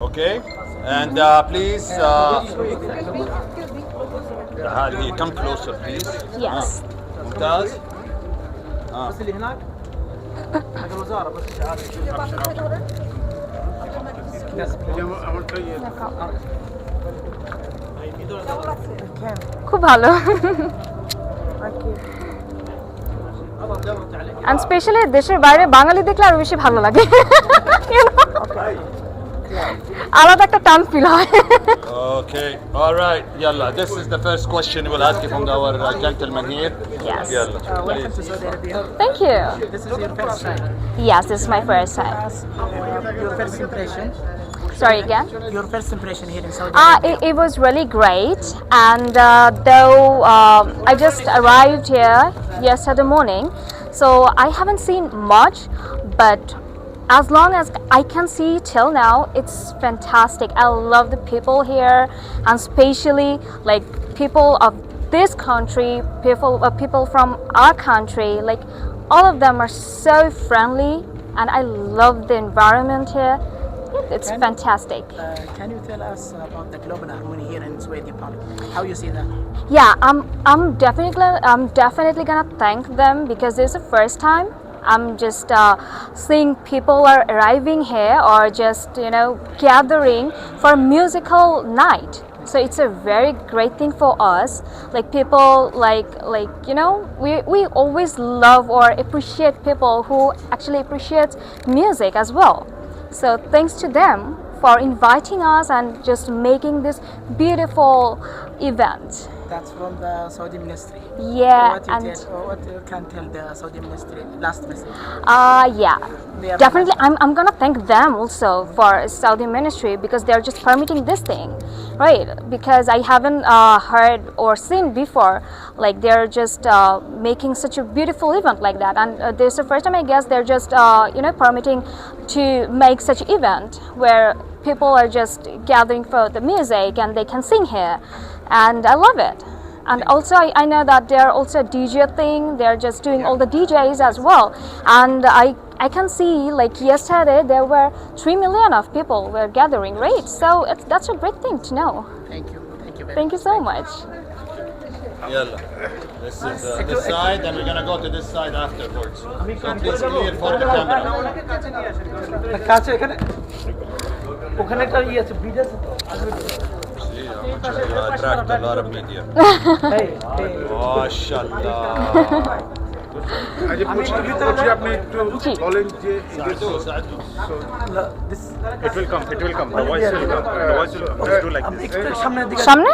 Okay, and uh, please, uh, Hadi, come closer, please. Yes. Ah, ممتاز. آه. بس اللي هناك حق الوزاره بس খুব ভালো and specially দেশের বাইরে বাঙালি দেখলে আরো বেশি ভালো লাগে You know? আলাদা একটা টান ফিল হয় Okay, all right, yalla. This is the first question we'll ask you from our uh, gentleman here. Yes. Yalla, welcome please. to Saudi Arabia. Thank you This is your first time. Yes, this is my first time. Your first impression. Sorry again. Your first impression here in Saudi Uh, Arabia. it, it was really great, and uh, though um, I just arrived here yesterday morning, so I haven't seen much, but as long as I can see till now, it's fantastic. I love the people here, and especially like people of this country, people uh, people from our country, like all of them are so friendly, and I love the environment here. It's Can- fantastic. Uh, can you tell us about the global harmony here in Sweden Park? How you see that? Yeah, I'm I'm definitely I'm definitely gonna thank them because this is the first time I'm just uh, seeing people are arriving here or just you know gathering for musical night. So it's a very great thing for us. Like people like like you know we we always love or appreciate people who actually appreciate music as well. So thanks to them for inviting us and just making this beautiful event. That's from the Saudi ministry. Yeah, What you, and tell, what you can tell the Saudi ministry last message? uh, yeah, definitely. I'm, I'm gonna thank them also for Saudi Ministry because they're just permitting this thing, right? Because I haven't uh, heard or seen before, like they're just uh, making such a beautiful event like that. And uh, this is the first time I guess they're just uh, you know permitting to make such event where people are just gathering for the music and they can sing here, and I love it. And also, I, I know that they're also a DJ thing. They're just doing all the DJs as well. And I I can see like yesterday there were three million of people were gathering, right? So it's, that's a great thing to know. Thank you. Thank you very much. Thank you so much. Yalla. This is uh, this side, and we're gonna go to this side afterwards. So please clear for the camera. ওখানে একটা ইয়ে আছে bridge আছে তো attract a lot of media. MashaAllah. আপনি একটু বলেন যে সামনে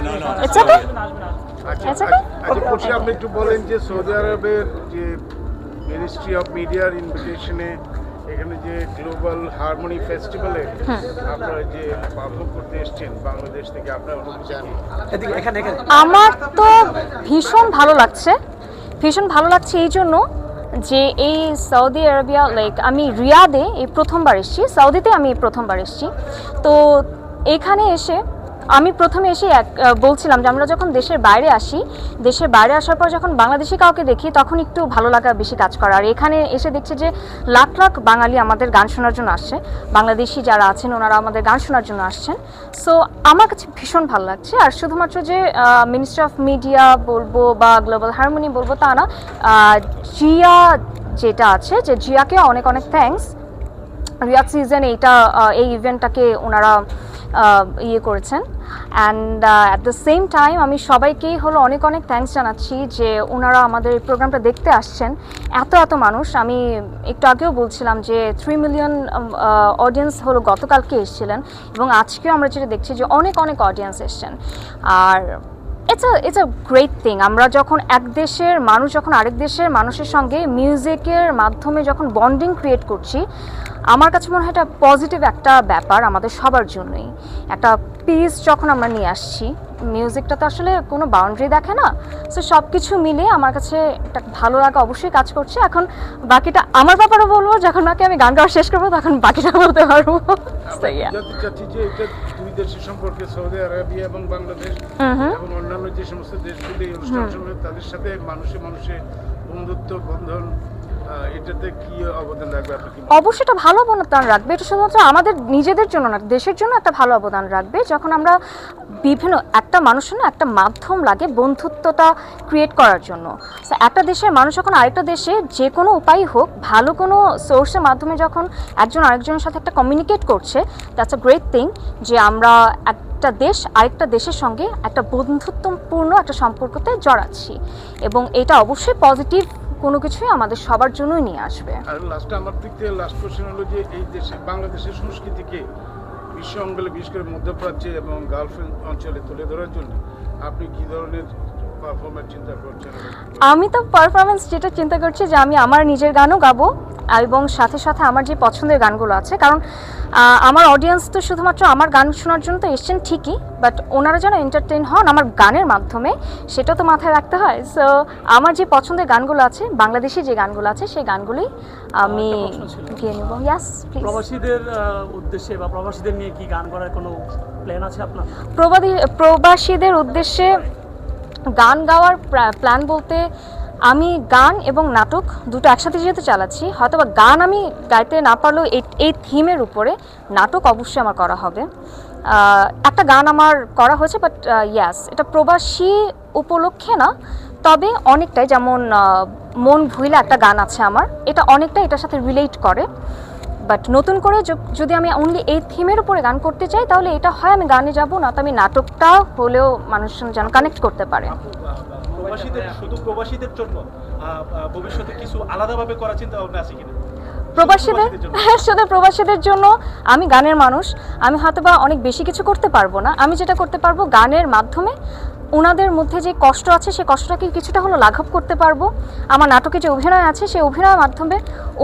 No, no, It's okay. It's okay. আচ্ছা আপনি একটু বলেন যে সৌদি আরবের যে মিনিস্ট্রি অফ মিডিয়ার ইনভিটেশনে এখানে যে গ্লোবাল হারমোনি ফেস্টিভ্যালে আপনারা যে পারফর্ম করতে এসেছেন বাংলাদেশ থেকে আপনার অনুভূতি কি? এদিকে এখানে এখানে। আমার তো ভীষণ ভালো লাগছে ভীষণ ভালো লাগছে এই জন্য যে এই সৌদি আরবিয়া লাইক আমি রিয়াদে এই প্রথমবার এসেছি সৌদিতে আমি এই প্রথমবার এসেছি। তো এখানে এসে আমি প্রথমে এসে এক বলছিলাম যে আমরা যখন দেশের বাইরে আসি, দেশের বাইরে আসার পর যখন বাংলাদেশি কাউকে দেখি, তখন একটু ভালো লাগা বেশি কাজ করে। আর এখানে এসে দেখছি যে লাখ লাখ বাঙালি আমাদের গান শোনার জন্য আসছে। বাংলাদেশি যারা আছেন, ওনারা আমাদের গান শোনার জন্য আসছেন। সো আমার কাছে ভীষণ ভালো লাগছে। আর শুধুমাত্র যে মিনিস্ট্রি অফ মিডিয়া বলব বা গ্লোবাল হারমোনি বলব তা না জিয়া যেটা আছে, যে জিয়াকে অনেক অনেক থ্যাঙ্কস রিয়াদ সিজন এইটা এই ইভেন্টটাকে ওনারা ইয়ে করেছেন। And at the same time আমি সবাইকেই হলো অনেক অনেক থ্যাংকস জানাচ্ছি যে ওনারা আমাদের এই প্রোগ্রামটা দেখতে আসছেন। এত এত মানুষ। আমি একটু আগেও বলছিলাম যে থ্রি মিলিয়ন অডিয়েন্স হলো গতকালকে এসেছিলেন এবং আজকেও আমরা যেটা দেখছি যে অনেক অনেক অডিয়েন্স এসছেন। আর it's a it's a great thing আমরা যখন এক দেশের মানুষ, যখন আরেক দেশের মানুষের সঙ্গে মিউজিকের মাধ্যমে যখন বন্ডিং ক্রিয়েট করছি, আমার কাছে মনে হয় এটা পজিটিভ একটা ব্যাপার আমাদের সবার জন্যই। একটা পিস যখন আমরা নিয়ে আসছি মিউজিকটা তো আসলে কোনো বাউন্ডারি দেখে না। সো সব কিছু মিলে আমার কাছে একটা ভালো লাগা অবশ্যই কাজ করছে। এখন বাকিটা আমার ব্যাপারে বলব যখন নাকি আমি গান গাওয়া শেষ করব তখন বাকিটা বলতে পারব। দুই দেশের সম্পর্কে সৌদি আরবিয়া এবং বাংলাদেশ এবং অন্যান্য যে সমস্ত দেশগুলি অনুষ্ঠান তাদের সাথে মানুষে মানুষে বন্ধুত্ব বন্ধন অবশ্যই এটা ভালো অবদান রাখবে। এটা শুধুমাত্র আমাদের নিজেদের জন্য না, দেশের জন্য একটা ভালো অবদান রাখবে। যখন আমরা বিভিন্ন, একটা মানুষের না একটা মাধ্যম লাগে বন্ধুত্বটা ক্রিয়েট করার জন্য। একটা দেশের মানুষ যখন আরেকটা দেশে যে কোনো উপায় হোক, ভালো কোনো সোর্সের মাধ্যমে যখন একজন আরেকজনের সাথে একটা কমিউনিকেট করছে দ্যাটস আ গ্রেট থিং যে আমরা একটা দেশ, আরেকটা দেশের সঙ্গে একটা বন্ধুত্বপূর্ণ একটা সম্পর্কতে জড়াচ্ছি। এবং এটা অবশ্যই পজিটিভ কোনো কিছুই আমাদের সবার জন্যই নিয়ে আসবে। আর লাস্টটা আমার দিক থেকে লাস্ট কোশ্চেন হলো যে এই দেশে বাংলাদেশের সংস্কৃতিকে বিশ্ব অঙ্গলে বিশেষ করে মধ্যপ্রাচ্যে এবং গার্লফ্রেন্ড অঞ্চলে তুলে ধরার জন্য আপনি কি ধরনের পারফরমেন্স চিন্তা করছেন? আমি তো পারফরমেন্স যেটা চিন্তা করছি যে আমি আমার নিজের গানও গাবো এবং সাথে সাথে আমার যে পছন্দের গানগুলো আছে কারণ আমার অডিয়েন্স তো শুধুমাত্র আমার গান শোনার জন্য তো এসছেন ঠিকই বাট ওনারা যেন এন্টারটেইন হন আমার গানের মাধ্যমে সেটা তো মাথায় রাখতে হয়। সো আমার যে পছন্দের গানগুলো আছে বাংলাদেশি যে গানগুলো আছে সেই গানগুলোই আমি। গিয়ে নেব। ইয়াস প্লিজ প্রবাসীদের উদ্দেশ্যে বা প্রবাসীদের নিয়ে কি গান করার কোনো প্ল্যান আছে আপনার? প্রবাসীদের উদ্দেশ্যে গান গাওয়ার প্ল্যান বলতে আমি গান এবং নাটক দুটো একসাথে যেহেতু চালাচ্ছি হয়তো বা গান আমি গাইতে না পারলেও এই এই থিমের উপরে নাটক অবশ্যই আমার করা হবে। একটা গান আমার করা হয়েছে বাট ইয়াস এটা প্রবাসী উপলক্ষে না, তবে অনেকটাই যেমন মন ভুইলে একটা গান আছে আমার, এটা অনেকটাই এটার সাথে রিলেট করে। বাট নতুন করে যদি আমি অনলি এই থিমের উপরে গান করতে চাই তাহলে এটা হয় আমি গানে যাব না তো আমি নাটকটা হলেও মানুষজন যেন কানেক্ট করতে পারে। প্রবাসীদের শুধু প্রবাসীদের জন্য আহ, আহ, ভবিষ্যতে কিছু আলাদাভাবে করার চিন্তা ভাবনা আছে কিনা? প্রবাসীদের শুধু প্রবাসীদের জন্য? আমি গানের মানুষ আমি হয়তো বা অনেক বেশি কিছু করতে পারব না। আমি যেটা করতে পারব গানের মাধ্যমে ওনাদের মধ্যে যে কষ্ট আছে সেই কষ্টটাকে কিছুটা হলো লাঘব করতে পারব। আমার নাটকে যে অভিনয় আছে সেই অভিনয়ের মাধ্যমে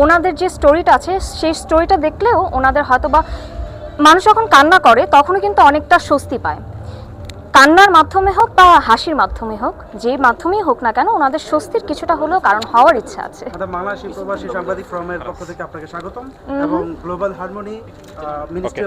ওনাদের যে স্টোরিটা আছে সেই স্টোরিটা দেখলেও ওনাদের হয়তো বা মানুষ যখন কান্না করে তখনও কিন্তু অনেকটা স্বস্তি পায়। কান্নার মাধ্যমে হোক বা হাসির মাধ্যমে হোক যে মাধ্যমেই হোক না কেন ওনাদের স্বস্তির কিছুটা হলেও কারণ হওয়ার ইচ্ছা আছে। প্রবাসী সাংবাদিক ফোরামের পক্ষ থেকে আপনাকে স্বাগতম এবং গ্লোবাল হারমোনি মিনিস্ট্রি